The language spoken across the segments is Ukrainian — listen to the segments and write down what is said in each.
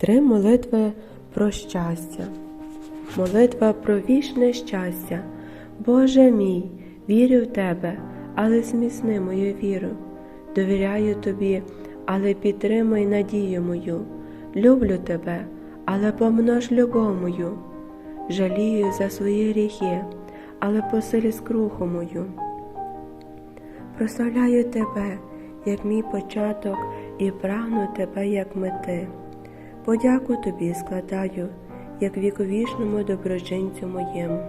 Три молитви про щастя. Молитва про вічне щастя. Боже мій, вірю в Тебе, але зміцни мою віру. Довіряю Тобі, але підтримай надію мою. Люблю Тебе, але помнож любов мою. Жалію за свої гріхи, але посиль скруху мою. Прославляю Тебе, як мій початок, і прагну Тебе, як мети. Подяку Тобі складаю, як віковічному доброчинцю моєму,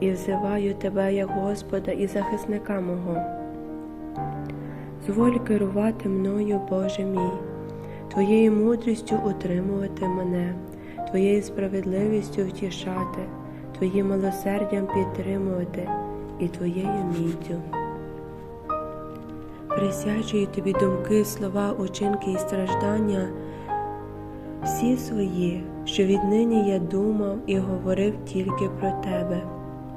і взиваю Тебе, як Господа і захисника мого. Зволь керувати мною, Боже мій, Твоєю мудрістю утримувати мене, Твоєю справедливістю втішати, Твоїм милосердям підтримувати і Твоєю міттю. Присячую тобі думки, слова, учинки і страждання, всі свої, що віднині я думав і говорив тільки про тебе,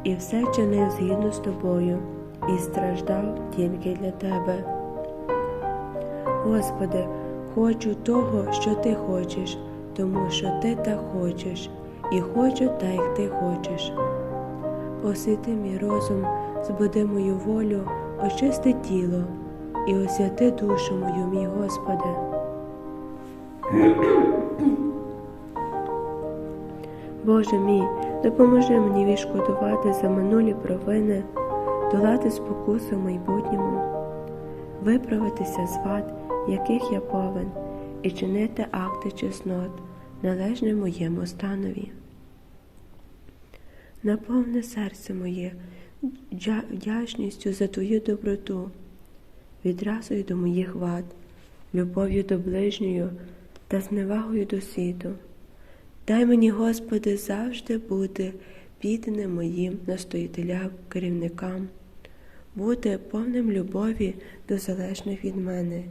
і все чинив згідно з тобою, і страждав тільки для тебе. Господи, хочу того, що ти хочеш, тому що ти так хочеш, і хочу так, як ти хочеш. Освіти мій розум, збуди мою волю, очисти тіло і освяти душу мою, мій Господи. Боже мій, допоможи мені відшкодувати за минулі провини, долати спокуси в майбутньому, виправитися з вад, яких я повен, і чинити акти чеснот, належне моєму станові. Наповни серце моє вдячністю за Твою доброту, відразою до моїх вад, любов'ю до ближнього та зневагою до світу. Дай мені, Господи, завжди бути підданим моїм настоятелям, керівникам, бути повним любові до залежних від мене,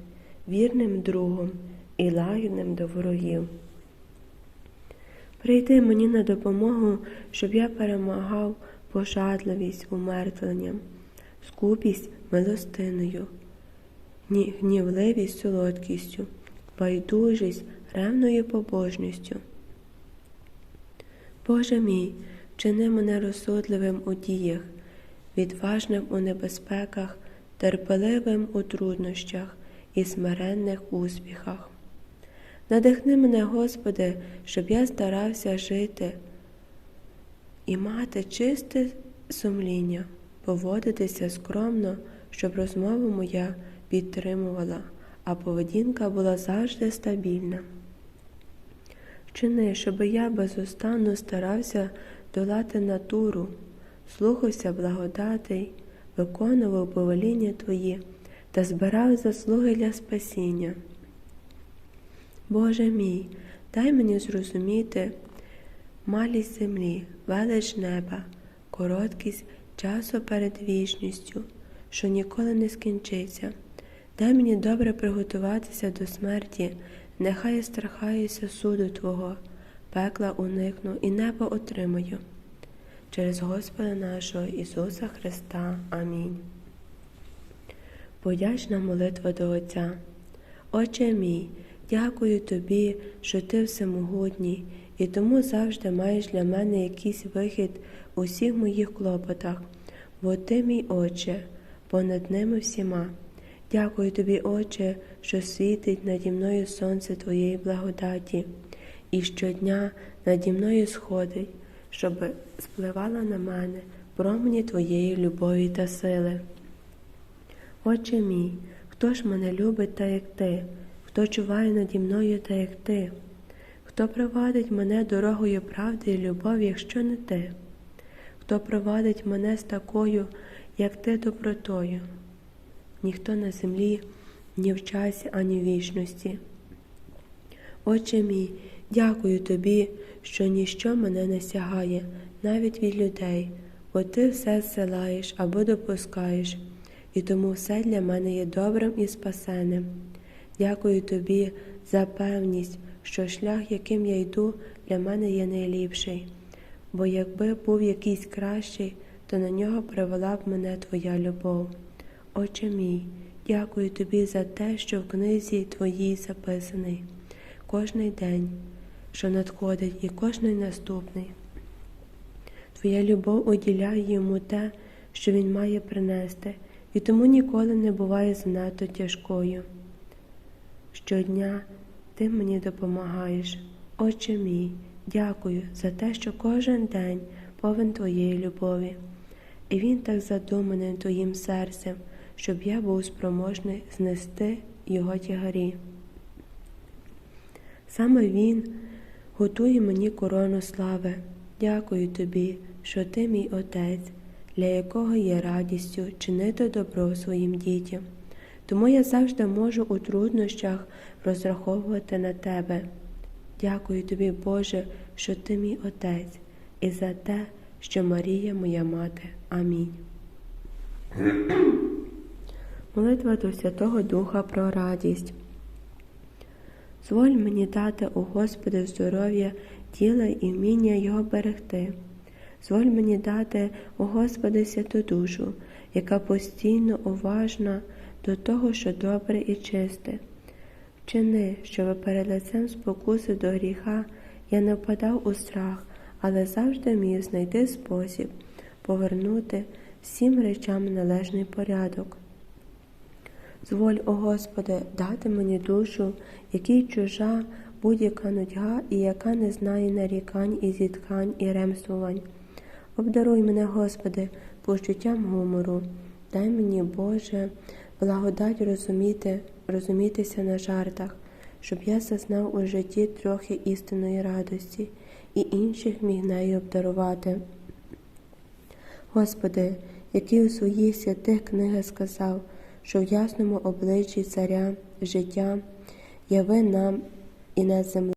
вірним другом і лагідним до ворогів. Прийди мені на допомогу, щоб я перемагав пожадливість умертвленням, скупість милостиною, гнівливість солодкістю, байдужість ревною побожністю. Боже мій, вчини мене розсудливим у діях, відважним у небезпеках, терпеливим у труднощах і смиренних успіхах. Надихни мене, Господи, щоб я старався жити і мати чисте сумління, поводитися скромно, щоб розмова моя підтримувала, а поведінка була завжди стабільна. Вчини, щоб я безустанно старався долати натуру, слухався благодатей, виконував повеління Твої та збирав заслуги для спасіння. Боже мій, дай мені зрозуміти малість землі, велич неба, короткість часу перед вічністю, що ніколи не скінчиться. Дай мені добре приготуватися до смерті, нехай страхаюся суду Твого, пекла уникну і небо отримаю. Через Господа нашого Ісуса Христа. Амінь. Подячна молитва до Отця. Отче мій, дякую Тобі, що Ти всемогутній, і тому завжди маєш для мене якийсь вихід у всіх моїх клопотах, бо Ти, мій Отче, понад ними всіма. Дякую тобі, Отче, що світить наді мною сонце Твоєї благодаті, і щодня наді мною сходить, щоб спливала на мене промені Твоєї любові та сили. Отче мій, хто ж мене любить, так як ти, хто чуває наді мною, так як ти, хто провадить мене дорогою правди і любові, якщо не ти, хто провадить мене з такою, як ти добротою ніхто на землі, ні в часі, ані в вічності. Отче мій, дякую тобі, що ніщо мене не сягає, навіть від людей, бо ти все зсилаєш або допускаєш, і тому все для мене є добрим і спасеним. Дякую тобі за певність, що шлях, яким я йду, для мене є найліпший, бо якби був якийсь кращий, то на нього привела б мене Твоя любов. Отче мій, дякую тобі за те, що в книзі Твоїй записаний. Кожний день що надходить, і кожний наступний. Твоя любов уділяє йому те, що він має принести, і тому ніколи не буває занадто тяжкою. Щодня ти мені допомагаєш, Отче мій, дякую за те, що кожен день повен твоєї любові, і він так задуманий твоїм серцем, щоб я був спроможний знести його тягарі. Саме він готує мені корону слави. Дякую тобі, що ти мій отець, для якого є радістю чинити добро своїм дітям. Тому я завжди можу у труднощах розраховувати на тебе. Дякую тобі, Боже, що ти мій отець, і за те, що Марія моя мати. Амінь. Молитва до Святого Духа про радість. Зволь мені дати, о Господи, здоров'я тіла і вміння його берегти. Зволь мені дати, о Господи, святу душу, яка постійно уважна до того, що добре і чисте. Вчини, щоб перед лицем спокуси до гріха я не впадав у страх, але завжди міг знайти спосіб повернути всім речам належний порядок. Зволь, о Господи, дати мені душу, якій чужа будь-яка нудьга і яка не знає нарікань і зітхань і ремствувань. Обдаруй мене, Господи, почуттям гумору, дай мені, Боже, благодать розуміти, розумітися на жартах, щоб я зазнав у житті трохи істинної радості і інших міг нею обдарувати. Господи, який у своїх святих книгах сказав, що в ясному обличчі царя життя яви нам і на землі.